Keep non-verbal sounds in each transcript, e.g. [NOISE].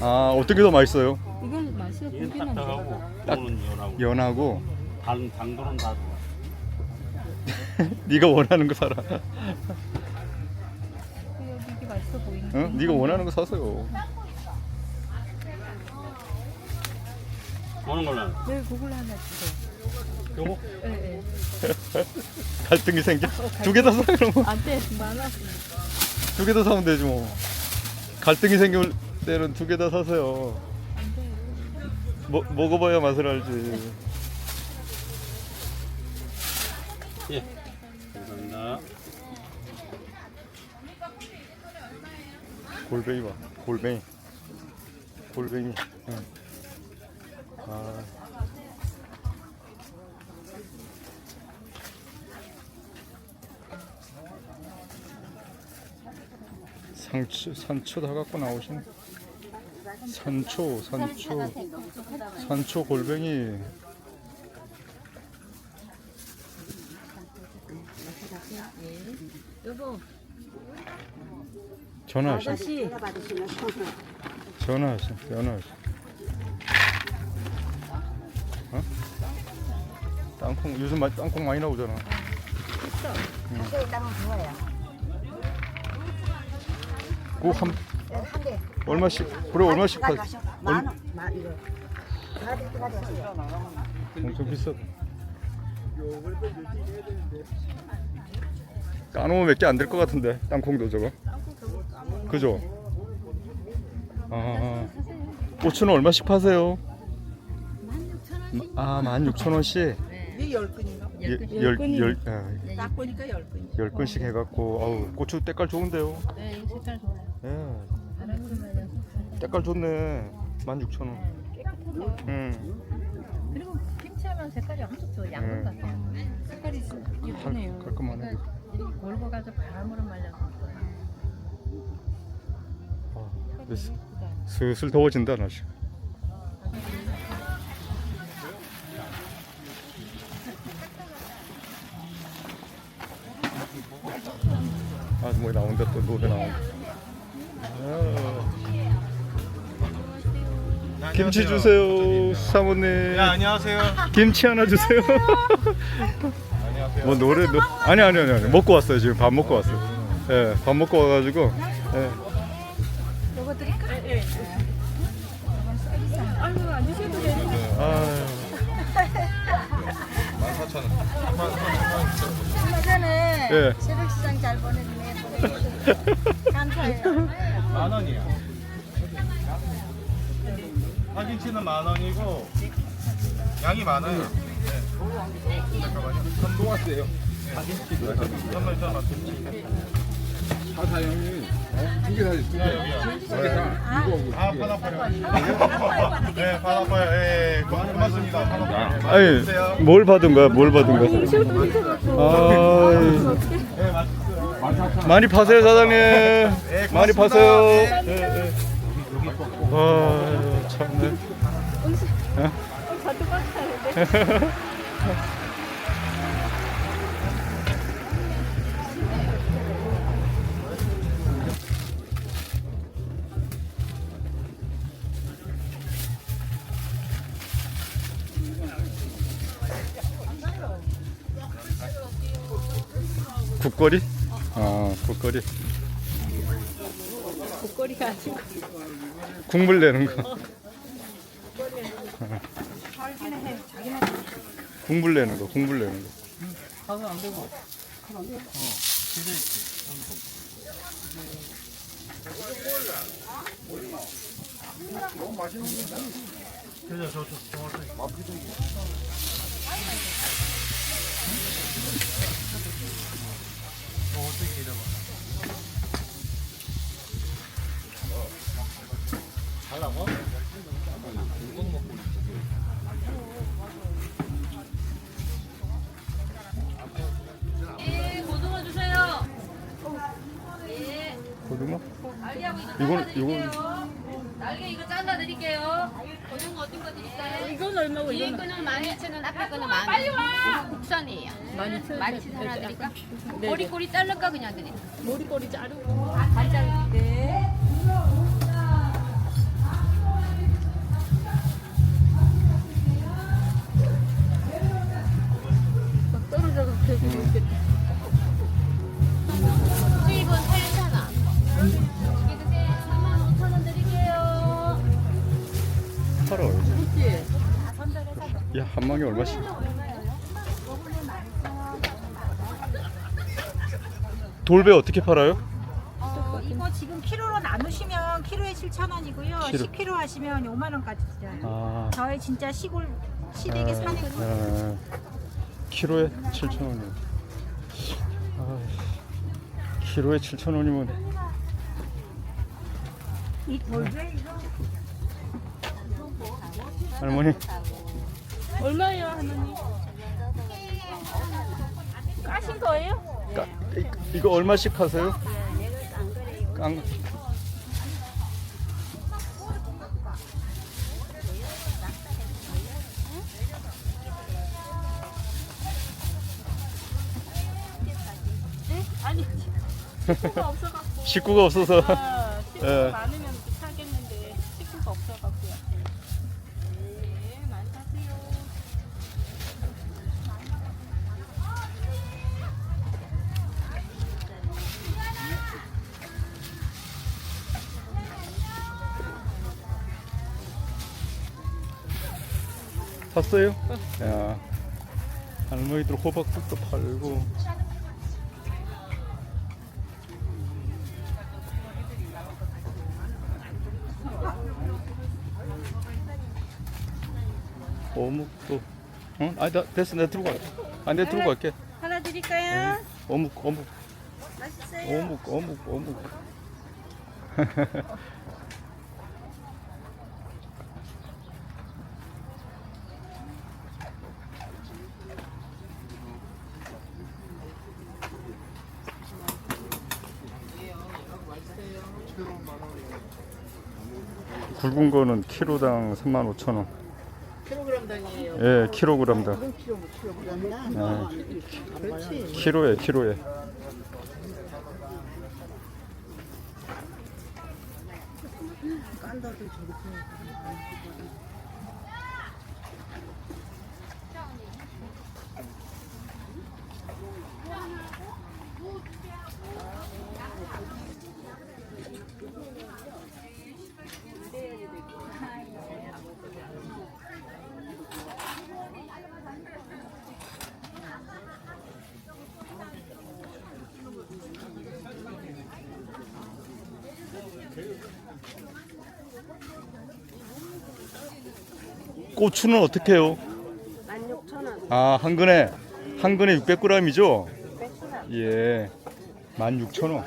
아 어떤 게더 맛있어요? 이건 맛이 고기는 딱딱하고 딱- 요거는 연하고. 연하고 다른 당도는 다 좋아. [LAUGHS] 네가 원하는 거 사라. 여기 이게 맛있어 보이는. 응? 네가 원하는 거 사세요. 어느 걸로? 네, 그걸로 하나 주세요. 요거? 네, 네. [LAUGHS] 갈등이 생겨. 두 개 다 사 그러면 안 돼, 많아. 두 개 다 사면 되지 뭐. 갈등이 생 길 때는 두개 다 사세요. 먹 먹어봐야 맛을 알지. 예. 감사합니다. 골뱅이 봐. 골뱅이. 골뱅이. 응. 아. 상추 산초 다 갖고 나오시네. 산초, 산초, 산초 골뱅이. 여보, 전화하시. 아저씨. 전화하시. 전화하시. 어? 땅콩 요즘 마- 땅콩 많이 나오잖아. 개 있다면 좋아요. 그한 한 개. 얼마씩? 그래 얼마씩 파? 가져가셔. 만 원. 만 이거. 가져가세요. 엄청 비싸. 까놓으면 몇 개 안 될 것 같은데 땅콩도 저거. 그죠? 아, 고추는 얼마씩 파세요? 아, 16,000원씩. 이게 열 근인가? 열열 아, 딱 보니까 열 근. 열 건씩 해갖고 아우 고추 때깔 좋은데요. 네, 이 색깔 좋아요. 예, 말려서. 때깔 좋네. 16,000원. 깨끗해요. 음, 그리고 김치하면 색깔이 엄청 좋아. 양념 음. 같아요. 색깔이 예쁘네요. 깔- 깔끔하네. 그러니까 이렇게 골고 가서 바람으로 말려서 먹어요. 아, 색깔이 슬- 예쁘다. 슬슬 더워진다 날씨. 아, 뭐 나온다 또 노래 나온다. 아. 김치 주세요, 사모님. 네, 안녕하세요. 김치 하나 주세요. 안녕하세요. 뭐 노래 노 아니 아니 아니 아니 먹고 왔어요 지금 밥 먹고 왔어요. 예, 밥 먹고 와가지고 예. 요거 드릴까? 예, 예. 아유, 안 드셔도 되는데. 아유. 14,000원. 얼마 전에 예. 새벽 시장 잘. 감사해요. 만 원이요. 파김치는 만 원이고 양이 많아요. 네. 잠깐만요. 전 놓았어요. 파김치도. 선물 선 김치. 사사 형님 두개 사지 두 개 두개 사. 이거 아, 파나파요. 네, 파나파요. 예, 고- 고맙습니다. 파나파요. 아니 주세요. 뭘 받은 거야? 뭘 받은 거야? 아, 네, 맛있어요. 많이 파세요 사장님. 많이. 파세요. 네. 예, 예. 와 참네. 저도. [LAUGHS] 국거리? 아 국거리. 목걸이가 아니고. 국물 내는 거. 국물 내는 거. 국물 내는 거. 예, 고등어 주세요. 예, 고등어? 날개하고 이거 이건- 잘라 드릴게요. 날개 이거 잘라 드릴게요. 고등어 어떤 거 드릴까요? 이건 얼마고 뒤에 이건 거는 12,000원, 앞에 거는 만 원. 이거 국산이에요. 12,000원. 12,000원 하나 드릴까? 네, 꼬리꼬리 자를까 그냥 드릴까? 머리꼬리 자르고. 반 자를 야, 한 망에 얼마씩? 돌배 어떻게 팔아요? 어, 이거 지금 키로로 나누시면 키로에 7,000원이고요. 키로. 10kg 하시면 5만 원까지 드려요. 아, 저희 진짜 시골 시댁에 사는 아, 키로에 7,000원이요. 아, 키로에 7,000원이면 이 돌배 이거 할머니 얼마예요, 하나님? 까신 거예요? 까, 이- 이거 얼마씩 하세요? 깡 네? 아니, 식구가 없어갖고. 식구가 없어서 아, 식구가 예. 많으면 사겠는데 식구가 없어갖고요. 샀어요? 야, 할머니들 호박죽도 팔고. 어묵도. 응? 아니, 나, 됐어. 내가 들고 갈게. 아, 내가 들고 갈게. 하나 드릴까요? 어묵, 어묵, 맛있어요. 어묵, 어묵, 어묵. [LAUGHS] 굵은 거는 키로당 35,000원. 킬로그램당이에요? 예, 킬로그램당. 예. 키로에, 키로에. 고추는 어떻게 해요? 16,000원. 아, 한 근에 한 근에 600g이죠? 예. 16,000원.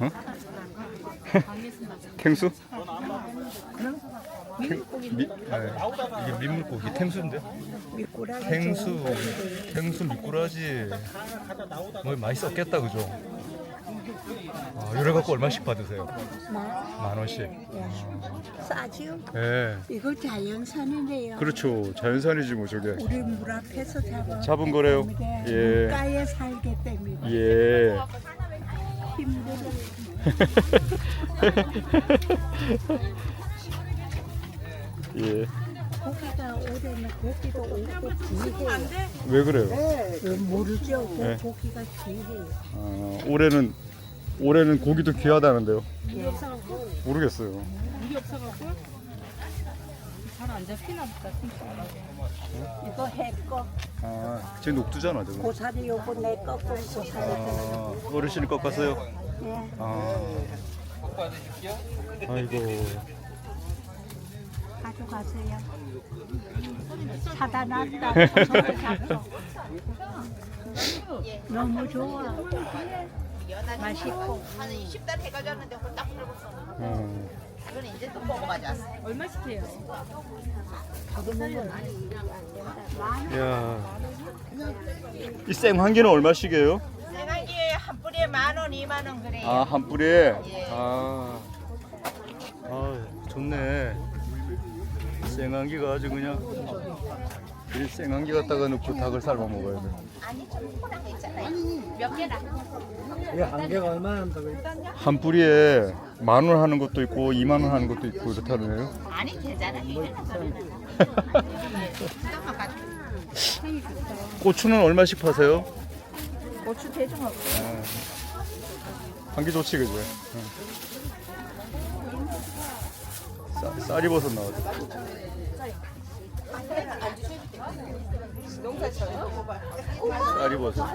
어? 탱수? 미, 아, 이게 민물고기 탱수인데? 탱수, 탱수 미꾸라지. 뭐 많이 썼겠다 그죠? 아, 요래 갖고 얼마씩 받으세요? 만 원씩. 싸지요? 예. 이거 자연산인데요. 그렇죠. 자연산이지 뭐 저게. 우리 물 앞에서 잡아. 잡은 거래요. 예. 물가에 살기 때문에 예. 힘들어요. [LAUGHS] 예. 고기가 올해는 고기도 오고 귀해요. 왜 그래요? 그 모르죠. 그 네. 고기가 귀해요. 아, 올해는 올해는 고기도 귀하다는데요. 모르겠어요. 물이 없어갖고 잘 안 잡히나 보다. 이거 해거 아, 제 녹두잖아 저거. 고사리 요거 내 꺾고 고사리. 아, 어르신이 꺾었어요. 네. 아. 아이고. 가져가세요. 사다 놨다. 너무 좋아. 맛있고. 한 20달 해가졌는데 홀딱 풀고서 어. 이건 이제 또 먹어봐자. 얼마씩 해요? 야. 이 생황기는 얼마씩이에요? 생활기에 한 뿌리에 만 원, 이만 원 그래요. 아, 한 뿌리에. 아. 아, 좋네. 생황기가 아주 그냥 이 생황기 갖다가 넣고 닭을 삶아 먹어야 돼. 아니 좀 포랑 있잖아요. 몇 개나? 한 뿌리에 만 원 하는 것도 있고 2만 원 하는 것도 있고 이렇다네요. 아니 되잖아. 좋다. 고추는 얼마씩 파세요? 고추 대중하고 한기 좋지 그지? 쌀, 쌀이버섯 나왔어. 쌀이버섯.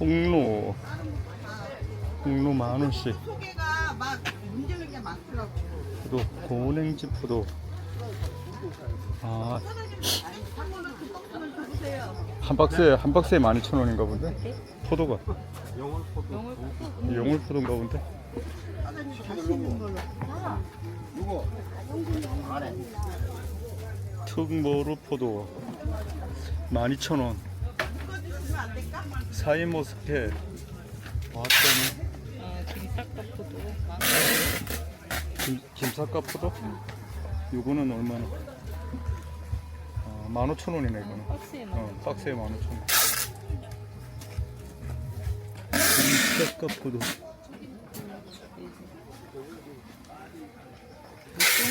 홍로. 홍로 만 원씩. 포도, 고냉지 포도. 아, 한 박스에 한 박스에 12,000원인가 본데. 포도가. 영월 포도인가 본데. 특모루 포도 12,000원. 사이모스케 왔더니 아, 김삿갓포도. 김, 김삿갓 포도? 요거는 얼마나? 아, 15,000원이네 이거는 박스에 만 어, 박스에 15,000원 김삿갓 포도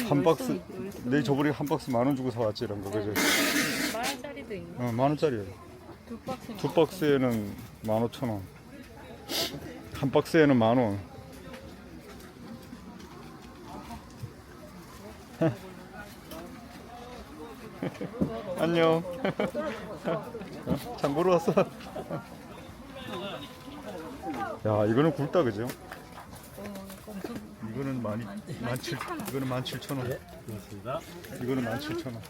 한 박스 내 저번에 한 박스 만 원 주고 사왔지 이런 거 그죠? 만 원짜리도 있네. 어, 만 원짜리예요 두 박스. 두 박스에는 15,000원 한 박스에는 만원 [LAUGHS] 안녕 장 보러 왔어 야 이거는 굵다 그죠? 이거는 많이 만칠 이거는 만 칠천 원 고맙습니다. 이거는 만 칠천 원.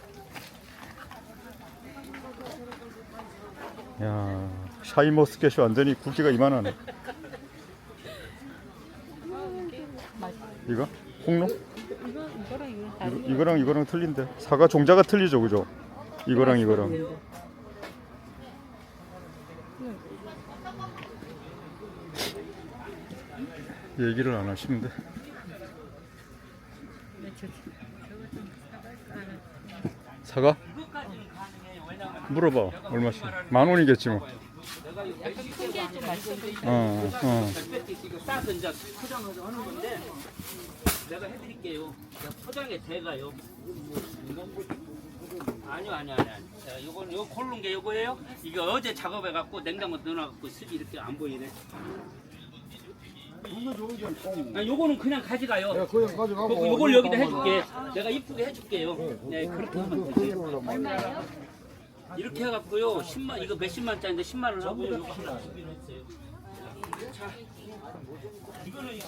야 샤이머스켓이 완전히 굵기가 이만하네. 이거 홍로? 이거 이거랑 이거랑 틀린데 사과 종자가 틀리죠, 그죠? 이거랑 이거랑. 얘기를 안 하시는데. 사과? 물어봐 얼마씩? 만 원이겠지 뭐. 맛있어. 어, 내가 해드릴게요. 그냥 포장에 돼가요. 아니요, 아니요, 아니요. 자, 요건 요 고른 게 요거예요. 이게 어제 작업해 갖고 냉장고 넣어놔갖고 습이 이렇게 안 보이네. 아, 요거는 그냥 가져가요. 네, 그냥 가져가고. 요- 요걸 여기다 해줄게. 내가 이쁘게 해줄게요. 네, 그렇게 하면 되지. 이렇게 해갖고요. 10만 이거 몇십만 짜리인데 10만 원 하고요. 요거 하나 주기로 했어요. 자, 이거는